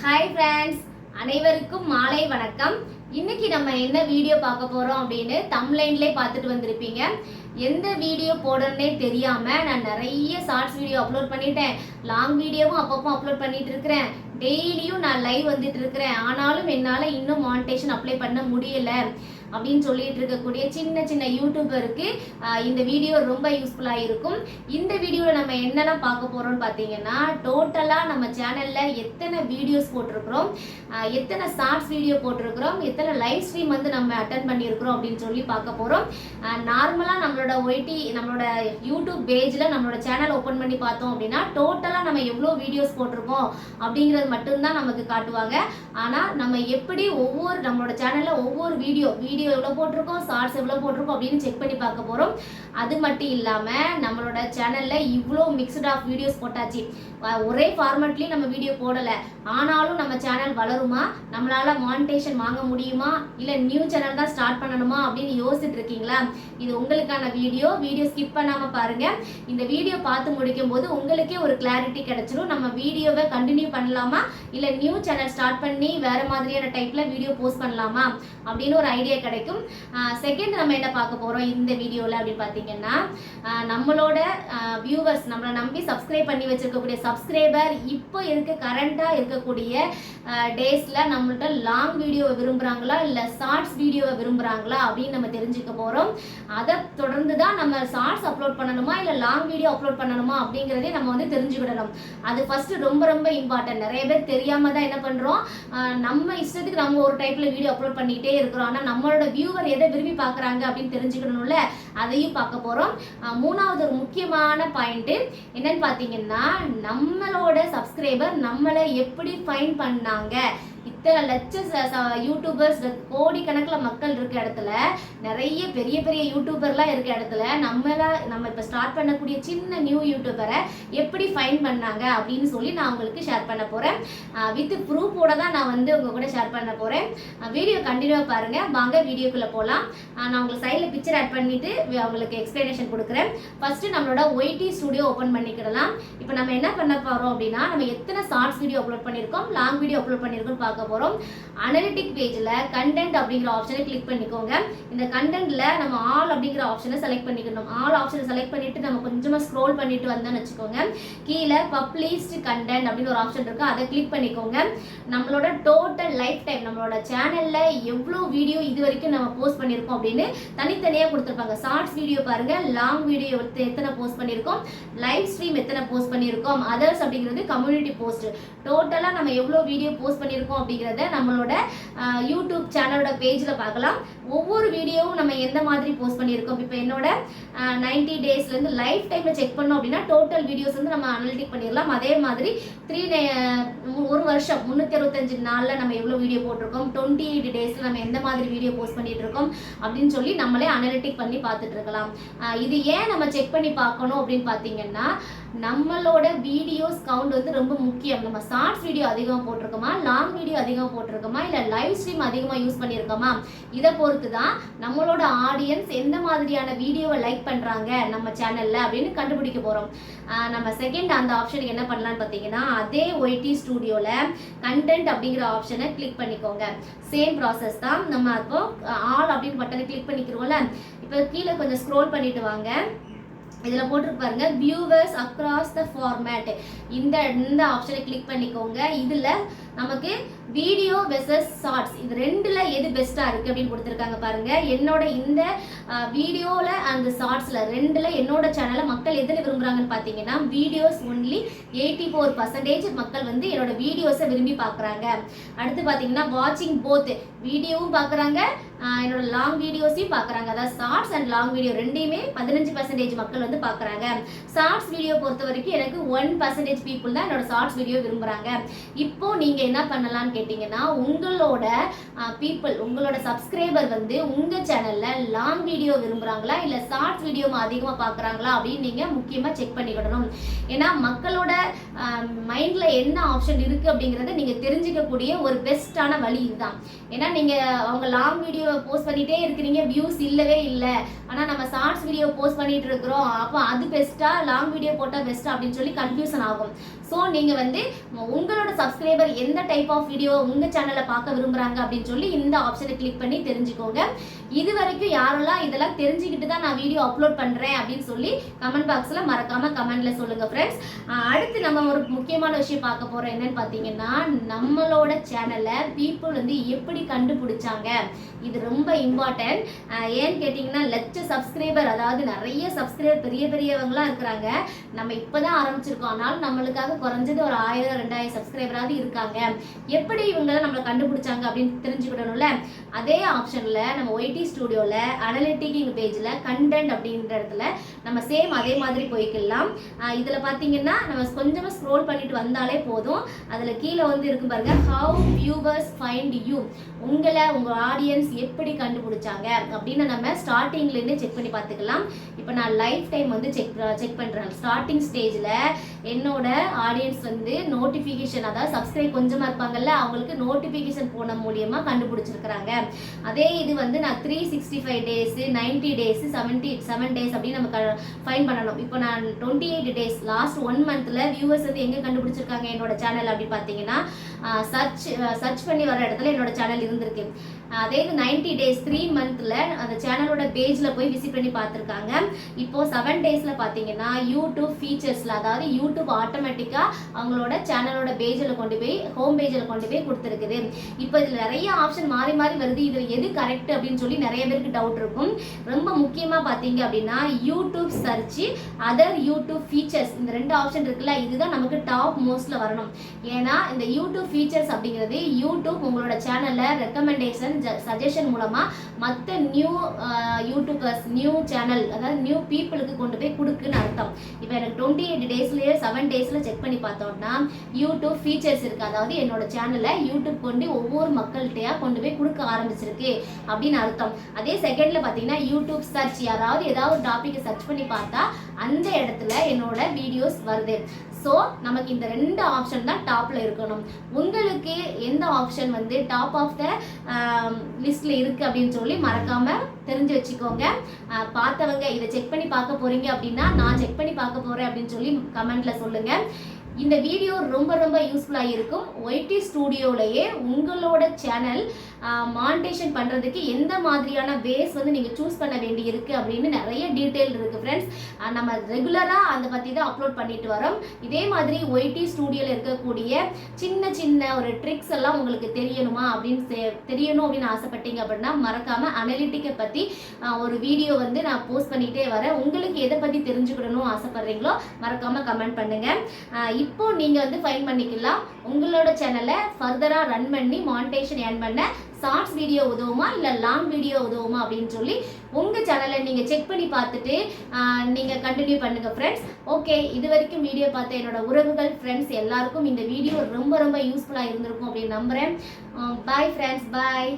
Hi friends அனைவருக்கும் மாலை வணக்கம். இன்னைக்கு நம்ம என்ன வீடியோ பார்க்க போகிறோம் அப்படின்னு தம்லைன்லேயே பார்த்துட்டு வந்திருப்பீங்க. எந்த வீடியோ போடணுன்னே தெரியாமல் நான் நிறைய ஷார்ட்ஸ் வீடியோ அப்லோட் பண்ணிட்டேன். லாங் வீடியோவும் அப்பப்போ அப்லோட் பண்ணிட்டு இருக்கிறேன். டெய்லியும் நான் லைவ் வந்துட்டு இருக்கிறேன். ஆனாலும் என்னால் இன்னும் மானிட்டேஷன் அப்ளை பண்ண முடியல. அப்படின்னு சொல்லிட்டு இருக்கக்கூடிய சின்ன சின்ன யூடியூபருக்கு இந்த வீடியோ ரொம்ப யூஸ்ஃபுல்லாக இருக்கும். இந்த வீடியோவில் நம்ம என்னெல்லாம் பார்க்க போகிறோம்னு பார்த்தீங்கன்னா டோட்டலாக நம்ம சேனலில் எத்தனை வீடியோஸ் போட்டிருக்கிறோம் எத்தனை ஷார்ட்ஸ் வீடியோ போட்டிருக்கிறோம் எத்தனை லைவ் ஸ்ட்ரீம் வந்து நம்ம அட்டன் பண்ணியிருக்கிறோம் அப்படின்னு சொல்லி பார்க்க போகிறோம் நார்மலாக நம்மளோட ஒய்டி நம்மளோட யூடியூப் பேஜில் நம்மளோட சேனல் ஓப்பன் பண்ணி பார்த்தோம் அப்படின்னா டோட்டலாக நம்ம எவ்வளோ வீடியோஸ் போட்டிருக்கோம் அப்படிங்கிறது மட்டும்தான் நமக்கு காட்டுவாங்க. ஆனால் நம்ம எப்படி ஒவ்வொரு நம்மளோட சேனலில் ஒவ்வொரு வீடியோ வீடியோ எவ்வளோ போட்டிருக்கோம்? ஷார்ட்ஸ் எவ்வளோ போட்டிருக்கோம்? அப்படின்னு செக் பண்ணி பார்க்க போகிறோம் அது மட்டும் இல்லாமல் நம்மளோட சேனலில் இவ்வளோ மிக்சட் ஆஃப் வீடியோஸ் போட்டாச்சு. ஒரே ஃபார்மேட்லேயும் நம்ம வீடியோ போடலை. ஆனாலும் நம்ம சேனல் வளருமா? நம்மளால மானிட்டேஷன் வாங்க முடியுமா? இல்லை நியூ சேனல் தான் ஸ்டார்ட் பண்ணணுமா? அப்படின்னு யோசிச்சுட்டு இருக்கீங்களா? இது உங்களுக்கான வீடியோ வீடியோ ஸ்கிப் பண்ணாமல் பாருங்க. இந்த வீடியோ பார்த்து முடிக்கும் போது உங்களுக்கே ஒரு கிளாரிட்டி கிடைச்சிரும். நம்ம வீடியோவை கண்டினியூ பண்ணலாமா? இல்லை நியூ சேனல் ஸ்டார்ட் பண்ணி வேற மாதிரியான டைப்ல வீடியோ போஸ்ட் பண்ணலாமா? அப்படின்னு ஒரு ஐடியா கிடைக்கும். செகண்ட் நம்ம என்ன பார்க்க போறோம் இந்த வீடியோவில் அப்படின்னு பார்த்தீங்கன்னா நம்மளோட வியூவர்ஸ் நம்மளை நம்பி சப்ஸ்கிரைப் பண்ணி வச்சிருக்கக்கூடிய சப்ஸ்கிரைபர் இப்போ இருக்க கரண்டாக இருக்கக்கூடிய டேஸில் நம்மள்ட்ட லாங் வீடியோவை விரும்புகிறாங்களா இல்லை ஷார்ட்ஸ் வீடியோவை விரும்புகிறாங்களா அப்படின்னு நம்ம தெரிஞ்சுக்க போகிறோம் அதை தொடர்ந்து தான் நம்ம ஷார்ட்ஸ் அப்லோட் பண்ணணுமா? இல்லை லாங் வீடியோ அப்லோட் பண்ணணுமா? அப்படிங்கிறதே நம்ம வந்து தெரிஞ்சுக்கிடணும். அது ஃபஸ்ட்டு ரொம்ப ரொம்ப இம்பார்ட்டன்ட் நிறைய பேர் தெரியாமல் தான் என்ன பண்ணுறோம் நம்ம இஷ்டத்துக்கு நம்ம ஒரு டைப்பில் வீடியோ அப்லோட் பண்ணிக்கிட்டே இருக்கிறோம். ஆனால் நம்மளோட வியூவர் எதை விரும்பி பார்க்குறாங்க அப்படின்னு தெரிஞ்சுக்கணும்ல அதையும் பார்க்க போகிறோம் மூணாவது ஒரு முக்கியமான பாயிண்ட்டு என்னன்னு பார்த்தீங்கன்னா நம்மளோட சப்ஸ்கிரைபர் நம்மளை எப்படி எப்படி ஃபைன் பண்ணாங்க? இத்தனை லட்சம் யூடியூபர்ஸ் கோடிக்கணக்கில் மக்கள் இருக்க இடத்துல நிறைய பெரிய பெரிய யூடியூபர்லாம் இருக்க இடத்துல நம்மளா நம்ம இப்போ ஸ்டார்ட் பண்ணக்கூடிய சின்ன நியூ யூடியூபரை எப்படி ஃபைன் பண்ணாங்க அப்படின்னு சொல்லி நான் உங்களுக்கு ஷேர் பண்ண போகிறேன் வித் ப்ரூஃபோட தான் நான் வந்து உங்கள் கூட ஷேர் பண்ண போகிறேன் வீடியோ கண்டினியூவாக பாருங்கள் வாங்க வீடியோக்குள்ளே போகலாம் நான் உங்களுக்கு சைடில் பிக்சர் ஆட் பண்ணிவிட்டு உங்களுக்கு எக்ஸ்ப்ளனேஷன் கொடுக்குறேன். ஃபஸ்ட்டு நம்மளோட ஒய்டி ஸ்டுடியோ ஓப்பன் பண்ணிக்கிடலாம். இப்போ நம்ம என்ன பண்ண போகிறோம் அப்படின்னா நம்ம எத்தனை ஷார்ட்ஸ் வீடியோ அப்லோட் பண்ணியிருக்கோம்? லாங் வீடியோ அப்லோட் பண்ணியிருக்கோம் பார்க்க போகிறோம் அனலிட்டிக் பேஜில் கண்டென்ட் அப்படிங்கிற ஆப்ஷனை கிளிக் பண்ணிக்கோங்க. இந்த கண்டென்ட்ல நம்ம ஆல் அப்படிங்கிற ஆப்ஷனை செலக்ட் பண்ணிக்கணும். ஆல் ஆப்ஷனை செலக்ட் பண்ணிட்டு நம்ம கொஞ்சமாக ஸ்க்ரோல் பண்ணிட்டு வந்தோம்னு வச்சுக்கோங்க. கீழே பப்ளிஷ்டு கண்டென்ட் அப்படின்னு ஒரு ஆப்ஷன் இருக்கு. அதை கிளிக் பண்ணிக்கோங்க. நம்மளோட டோட்டல் லைஃப் டைம் நம்மளோட சேனல்ல எவ்வளோ வீடியோ இது வரைக்கும் நம்ம போஸ்ட் பண்ணியிருக்கோம் அப்படின்னு தனித்தனியாக கொடுத்துருப்பாங்க. ஷார்ட்ஸ் வீடியோ பாருங்க. லாங் வீடியோ எத்தனை போஸ்ட் பண்ணியிருக்கோம்? லைவ் ஸ்ட்ரீம் எத்தனை போஸ்ட் பண்ணியிருக்கோம்? அதர்ஸ் அப்படிங்கிறது கம்யூனிட்டி போஸ்ட் டோட்டலாக நம்ம எவ்வளோ வீடியோ போஸ்ட் பண்ணியிருக்கோம் அப்படிங்கிறத நம்மளோட யூடியூப் சேனலோட பேஜில் பார்க்கலாம். ஒவ்வொரு வீடியோவும் நம்ம எந்த மாதிரி போஸ்ட் பண்ணியிருக்கோம்? இப்போ என்னோட நைன்டி டேஸ்லேருந்து லைஃப் டைமில் செக் பண்ணோம் அப்படின்னா டோட்டல் வீடியோஸ் வந்து நம்ம அனலிட்டிக் பண்ணிடலாம். அதே மாதிரி த்ரீ ஒரு வருஷம் முந்நூற்றி அறுபத்தஞ்சு நாளில் நம்ம எவ்வளோ வீடியோ போட்டிருக்கோம்? டுவெண்ட்டி எயிட் டேஸில் நம்ம எந்த மாதிரி வீடியோ போஸ்ட் பண்ணிட்டு இருக்கோம் அப்படின்னு சொல்லி நம்மளே அனலிட்டிக் பண்ணி பார்த்துட்டு இருக்கலாம் இது ஏன் நம்ம செக் பண்ணி பார்க்கணும் அப்படின்னு பார்த்தீங்கன்னா நம்மளோட வீடியோஸ் கவுண்ட் வந்து ரொம்ப முக்கியம். நம்ம ஷார்ட்ஸ் வீடியோ அதிகமாக போட்டிருக்கோமா? லாங் வீடியோ அதிகமாக போட்டிருக்கோமா? இல்லை லைவ் ஸ்ட்ரீம் அதிகமாக யூஸ் பண்ணியிருக்கோமா? இதை பொறுத்து தான் நம்மளோட ஆடியன்ஸ் எந்த மாதிரியான வீடியோவை லைக் பண்ணுறாங்க நம்ம சேனலில் அப்படின்னு கண்டுபிடிக்க போகிறோம் நம்ம செகண்ட் அந்த ஆப்ஷனுக்கு என்ன பண்ணலான்னு பார்த்தீங்கன்னா அதே ஒய்டி ஸ்டூடியோவில் கண்டென்ட் அப்படிங்கிற ஆப்ஷனை கிளிக் பண்ணிக்கோங்க. சேம் ப்ராசஸ் தான் நம்ம இப்போ ஆல் அப்படின்னு பட்டனை கிளிக் பண்ணிக்கிறோம்ல? இப்போ கீழே கொஞ்சம் ஸ்க்ரோல் பண்ணிட்டு வாங்க. இதில் போட்டிருப்பாருங்க வியூவர்ஸ் அக்ராஸ் த ஃபார்மேட் இந்த இந்த ஆப்ஷனை கிளிக் பண்ணிக்கோங்க. இதில் நமக்கு வீடியோ வெர்சஸ் ஷார்ட்ஸ் இது ரெண்டில் எது பெஸ்ட்டாக இருக்குது அப்படின்னு கொடுத்துருக்காங்க பாருங்க. என்னோட இந்த வீடியோவில் அந்த ஷார்ட்ஸில் ரெண்டில் என்னோட சேனலை மக்கள் எதில் விரும்புகிறாங்கன்னு பார்த்தீங்கன்னா videos only eighty four percentage மக்கள் வந்து என்னோட வீடியோஸை விரும்பி பார்க்குறாங்க அடுத்து பார்த்தீங்கன்னா வாட்சிங் போத் வீடியோவும் பார்க்குறாங்க என்னோட லாங் வீடியோஸையும் பார்க்குறாங்க அதாவது ஷார்ட்ஸ் அண்ட் லாங் வீடியோ ரெண்டையுமே பதினஞ்சு பர்சன்டேஜ் மக்கள் வந்து பார்க்குறாங்க ஷார்ட்ஸ் வீடியோ பொறுத்த வரைக்கும் எனக்கு ஒன் பர்சன்டேஜ் பீப்புள் தான் என்னோட ஷார்ட்ஸ் வீடியோ விரும்புகிறாங்க இப்போ நீங்கள் என்ன பண்ணலாம்னு கேட்டிங்கன்னா உங்களோட பீப்புள் உங்களோட சப்ஸ்கிரைபர் வந்து உங்கள் சேனலில் லாங் வீடியோ விரும்புகிறாங்களா இல்லை ஷார்ட்ஸ் வீடியோ அதிகமாக பார்க்குறாங்களா அப்படின்னு நீங்கள் முக்கியமாக செக் பண்ணிக்கிடணும். ஏன்னா மக்களோட மைண்டில் என்ன ஆப்ஷன் இருக்குது அப்படிங்கிறத நீங்கள் தெரிஞ்சுக்கக்கூடிய ஒரு பெஸ்ட்டான வழி இதுதான். ஏன்னா நீங்கள் அவங்க லாங் வீடியோ போஸ்ட் பண்ணிகிட்டே இருக்கிறீங்க வியூஸ் இல்லவே இல்லை. ஆனால் நம்ம ஷார்ட்ஸ் வீடியோ போஸ்ட் பண்ணிகிட்டு இருக்கிறோம் அப்போ அது பெஸ்ட்டாக லாங் வீடியோ போட்டால் பெஸ்ட்டாக அப்படின்னு சொல்லி கன்ஃபியூஷன் ஆகும். ஸோ நீங்கள் வந்து உங்களோட சப்ஸ்கிரைபர் எந்த டைப் ஆஃப் வீடியோ உங்கள் சேனலை பார்க்க விரும்புகிறாங்க அப்படின்னு சொல்லி இந்த ஆப்ஷனை கிளிக் பண்ணி தெரிஞ்சுக்கோங்க. இது வரைக்கும் யாரெல்லாம் இதெல்லாம் தெரிஞ்சுக்கிட்டு தான் நான் வீடியோ அப்லோட் பண்ணுறேன் அப்படின்னு சொல்லி கமெண்ட் பாக்ஸில் மறக்காமல் கமெண்ட்டில் சொல்லுங்கள் ஃப்ரெண்ட்ஸ் அடுத்து நம்ம ஒரு முக்கியமான விஷயம் பார்க்க போகிறோம் என்னன்னு பார்த்தீங்கன்னா நம்மளோட சேனலை பீப்புள் வந்து எப்படி கண்டுபிடிச்சாங்க? இது ரொம்ப இம்பார்ட்டன்ட் ஏன்னு கேட்டிங்கன்னா லட்ச சப்ஸ்கிரைபர் அதாவது நிறைய சப்ஸ்கிரைபர் பெரிய பெரியவங்களாம் இருக்கிறாங்க. நம்ம இப்போ தான் ஆரம்பிச்சிருக்கோம். ஆனாலும் நம்மளுக்காக குறைஞ்சது ஒரு ஆயிரம் ரெண்டாயிரம் சப்ஸ்கிரைபராவது இருக்காங்க. எப்படி இவங்களை நம்மளை கண்டுபிடிச்சாங்க அப்படின்னு தெரிஞ்சுக்கிடணும்ல? அதே ஆப்ஷனில் நம்ம ஒய்டி ஸ்டுடியோவில் அனலிட்டிக்கிங் பேஜில் கண்டென்ட் அப்படின்ற இடத்துல நம்ம சேம் அதே மாதிரி போய்க்கலாம் இதில் பார்த்தீங்கன்னா நம்ம கொஞ்சமாக ஸ்க்ரோல் பண்ணிட்டு வந்தாலே போதும். அதில் கீழே வந்து இருக்கும் பாருங்க ஹவு வியூவர்ஸ் ஃபைண்ட் யூ உங்களை உங்கள் ஆடியன்ஸ் எப்படி கண்டுபிடிச்சாங்க அப்படின்னு நம்ம ஸ்டார்டிங்லேருந்தே செக் பண்ணி பார்த்துக்கலாம். இப்போ நான் லைஃப் டைம் வந்து செக் செக் பண்ணுறேன் ஸ்டார்டிங் ஸ்டேஜில் என்னோட ஆடியன்ஸ் வந்து நோட்டிஃபிகேஷன் அதாவது சப்ஸ்கிரைப் கொஞ்சமாக இருப்பாங்கல்ல அவங்களுக்கு நோட்டிஃபிகேஷன் போன மூலியமாக கண்டுபிடிச்சிருக்கிறாங்க. அதே இது வந்து நான் three sixty five days ninety days seventy seven days அப்படின்னு நம்ம ஃபைன் பண்ணணும். இப்போ நான் twenty eight days last one மந்த்தில் வியூவர்ஸ் வந்து எங்கே கண்டுபிடிச்சிருக்காங்க என்னோட சேனல் அப்படின்னு பார்த்தீங்கன்னா சர்ச் சர்ச் பண்ணி வர இடத்துல என்னோட சேனல் இருந்திருக்கு. அதே இது நைன்டி டேஸ் த்ரீ மந்த்தில் அந்த சேனலோட பேஜில் போய் விசிட் பண்ணி பார்த்துருக்காங்க. இப்போ செவன் டேஸில் பார்த்தீங்கன்னா யூடியூப் ஃபீச்சர்ஸில் அதாவது யூடியூப் ஆட்டோமேட்டிக்காக அவங்களோட சேனலோட பேஜில் கொண்டு போய் ஹோம் பேஜில் கொண்டு போய் கொடுத்துருக்குது. இப்போ இதில் நிறைய ஆப்ஷன் மாறி மாறி வருது. இதில் எது கரெக்ட் அப்படின்னு சொல்லி நிறைய பேருக்கு டவுட் இருக்கும். ரொம்ப முக்கியமாக பார்த்தீங்க அப்படின்னா YouTube search other YouTube features இந்த ரெண்டு ஆப்ஷன் இருக்குல்ல இதுதான் நமக்கு டாப் மோஸ்ட்ல வரணும். ஏன்னா இந்த யூடியூப் ஃபீச்சர்ஸ் அப்படிங்கிறது யூடியூப் உங்களோட சேனலில் ரெக்கமெண்டேஷன் சஜஷன் மூலமாக மற்ற நியூ யூடியூபர்ஸ் நியூ சேனல் அதாவது நியூ பீப்புளுக்கு கொண்டு போய் கொடுக்குன்னு அர்த்தம். இப்போ எனக்கு டுவெண்ட்டி எயிட் டேஸ்லேயே செவன் டேஸில் செக் பண்ணி பார்த்தோம்னா யூடியூப் ஃபீச்சர்ஸ் இருக்குது அதாவது என்னோட சேனலை யூடியூப் கொண்டு ஒவ்வொரு மக்கள்கிட்டயா கொண்டு போய் கொடுக்க ஆரம்பிச்சிருக்கு அப்படின்னு அர்த்தம். அதே செகண்டில் பார்த்தீங்கன்னா யூடியூப் சர்ச் யாராவது ஏதாவது ஒரு டாப்பிக்கை சர்ச் பண்ணி பார்த்தா அந்த இடத்துல என்னோட வீடியோஸ் வருது. ஸோ நமக்கு இந்த ரெண்டு ஆப்ஷன் தான் டாப்பில் இருக்கணும். உங்களுக்கு எந்த ஆப்ஷன் வந்து டாப் ஆஃப் த லிஸ்ட்டில் இருக்குது அப்படின்னு சொல்லி மறக்காமல் தெரிஞ்சு வச்சுக்கோங்க. பார்த்தவங்க இதை செக் பண்ணி பார்க்க போகிறீங்க அப்படின்னா நான் செக் பண்ணி பார்க்க போகிறேன் அப்படின்னு சொல்லி கமெண்ட்டில் சொல்லுங்கள் இந்த வீடியோ ரொம்ப ரொம்ப யூஸ்ஃபுல்லாக இருக்கும். ஒய்டி ஸ்டூடியோலையே உங்களோட சேனல் மானிட்டேஷன் பண்ணுறதுக்கு எந்த மாதிரியான வேஸ் வந்து நீங்கள் சூஸ் பண்ண வேண்டி இருக்குது அப்படின்னு நிறைய டீட்டெயில் இருக்குது ஃப்ரெண்ட்ஸ் நம்ம ரெகுலராக அதை பற்றி தான் அப்லோட் பண்ணிட்டு வரோம். இதே மாதிரி ஒய்டி ஸ்டூடியோவில் இருக்கக்கூடிய சின்ன சின்ன ஒரு ட்ரிக்ஸ் எல்லாம் உங்களுக்கு தெரியணுமா அப்படின்னு தெரியணும் அப்படின்னு ஆசைப்பட்டீங்க அப்படின்னா மறக்காமல் அனலிட்டிக்கை பற்றி ஒரு வீடியோ வந்து நான் போஸ்ட் பண்ணிகிட்டே வரேன். உங்களுக்கு எதை பற்றி தெரிஞ்சுக்கணும்னு ஆசைப்பட்றீங்களோ மறக்காமல் கமெண்ட் பண்ணுங்கள் இப்போ நீங்கள் வந்து ஃபைன் பண்ணிக்கலாம். உங்களோட சேனலை ஃபர்தராக ரன் பண்ணி மானிட்டேஷன் ஏர்ன் பண்ண ஷார்ட்ஸ் வீடியோ உதவுமா? இல்லை லாங் வீடியோ உதவுமா? அப்படின்னு சொல்லி உங்கள் சேனலை நீங்கள் செக் பண்ணி பார்த்துட்டு நீங்கள் கண்டினியூ பண்ணுங்கள் ஃப்ரெண்ட்ஸ் ஓகே இது வரைக்கும் வீடியோ பார்த்த என்னோட உறவுகள் ஃப்ரெண்ட்ஸ் எல்லாருக்கும் இந்த வீடியோ ரொம்ப ரொம்ப யூஸ்ஃபுல்லாக இருந்திருக்கும் அப்படின்னு நம்புகிறேன் பாய் ஃப்ரெண்ட்ஸ் பாய்